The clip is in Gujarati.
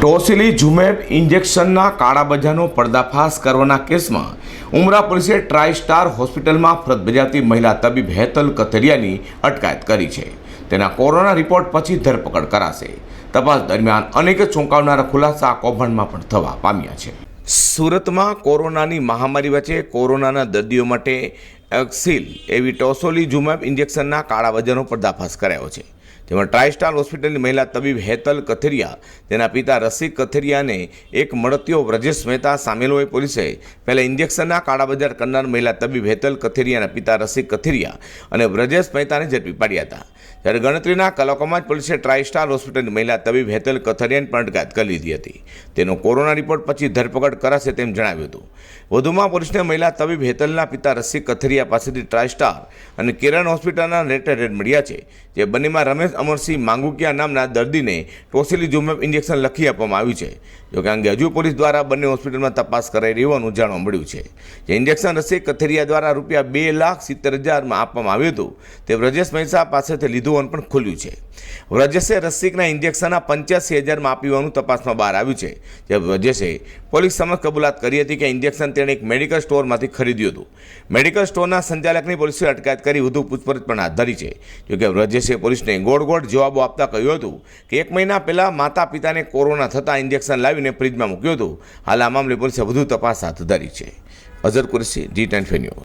ટોસિલી ઝુમેબ ઇન્જેક્શનના કાળાબજારનો પર્દાફાશ કરવાના કેસમાં ઉમરા પોલીસે ટ્રાય સ્ટાર હોસ્પિટલમાં ફરજ બજાવતી મહિલા તબીબ હેતલ કથરિયાની અટકાયત કરી છે. તેના કોરોના રિપોર્ટ પછી ધરપકડ કરાશે. તપાસ દરમિયાન અનેક ચોંકાવનારા ખુલાસા કૌભાંડમાં પણ થવા પામ્યા છે. સુરતમાં કોરોનાની મહામારી વચ્ચે કોરોનાના દર્દીઓ માટે એક્સિલ એવી ટોસોલી ઝુમેબ ઇન્જેક્શનના કાળાબજારનો પર્દાફાશ કરાયો છે. જેમાં ટ્રાયસ્ટાર હોસ્પિટલની મહિલા તબીબ હેતલ કથિરિયા, તેના પિતા રસિક કથિરિયાને એક મળતીઓ વ્રજેશ મહેતા સામેલ હોય પોલીસે પહેલા ઇન્જેક્શનના કાળાબજાર કરનાર મહિલા તબીબ હેતલ કથિરિયાના પિતા રસિક કથિરિયા અને વ્રજેશ મહેતાને ઝડપી પાડ્યા હતા. જ્યારે ગણતરીના કલાકોમાં જ પોલીસે ટ્રાયસ્ટાર હોસ્પિટલની મહિલા તબીબ હેતલ કથરિયાની પણ અટકાયત કરી લીધી હતી. તેનો કોરોના રિપોર્ટ પછી ધરપકડ કરાશે તેમ જણાવ્યું હતું. વધુમાં પોલીસને મહિલા તબીબ હેતલના પિતા રસિક કથરિયા પાસેથી ટ્રાયસ્ટાર અને કિરણ હોસ્પિટલના રેટેડ મળ્યા છે, જે બંનેમાં રમેશ અમરસિંહ માંગુકિયા નામના દર્દીને ટોસિલી ઝુમેબ ઇન્જેક્શન લખી આપવામાં આવ્યું છે. જોકે અંગે હજુ પોલીસ દ્વારા બંને હોસ્પિટલમાં તપાસ કરાઈ રહી હોવાનું જાણવા મળ્યું છે. જે ઇન્જેક્શન રસી કથેરિયા દ્વારા રૂપિયા બે લાખ સિત્તેર હજારમાં આપવામાં આવ્યું હતું, તે વ્રજેશ મહેસા પાસેથી લીધું હોવાનું પણ ખુલ્યું છે. વ્રજેશે રસિકના ઇન્જેક્શનના પંચ્યાસી હજારમાં આપ્યું હોવાનું તપાસમાં બહાર આવ્યું છે. જે વ્રજેશે પોલીસ સમક્ષ કબૂલાત કરી હતી કે ઇન્જેક્શન તેણે એક મેડિકલ સ્ટોરમાંથી ખરીદ્યું હતું. મેડિકલ સ્ટોરના સંચાલકની પોલીસે અટકાયત કરી વધુ પૂછપરછ પણ હાથ ધરી છે. જોકે વ્રજેશે પોલીસને ગોળ ગોળ જવાબો આપતા કહ્યું હતું કે એક મહિના પહેલાં માતા પિતાને કોરોના થતાં ઇન્જેક્શન લાવીને ફ્રીજમાં મૂક્યું હતું. હાલ આ મામલે પોલીસે વધુ તપાસ હાથ ધરી છે. Azhar Qureshi, G Ten News.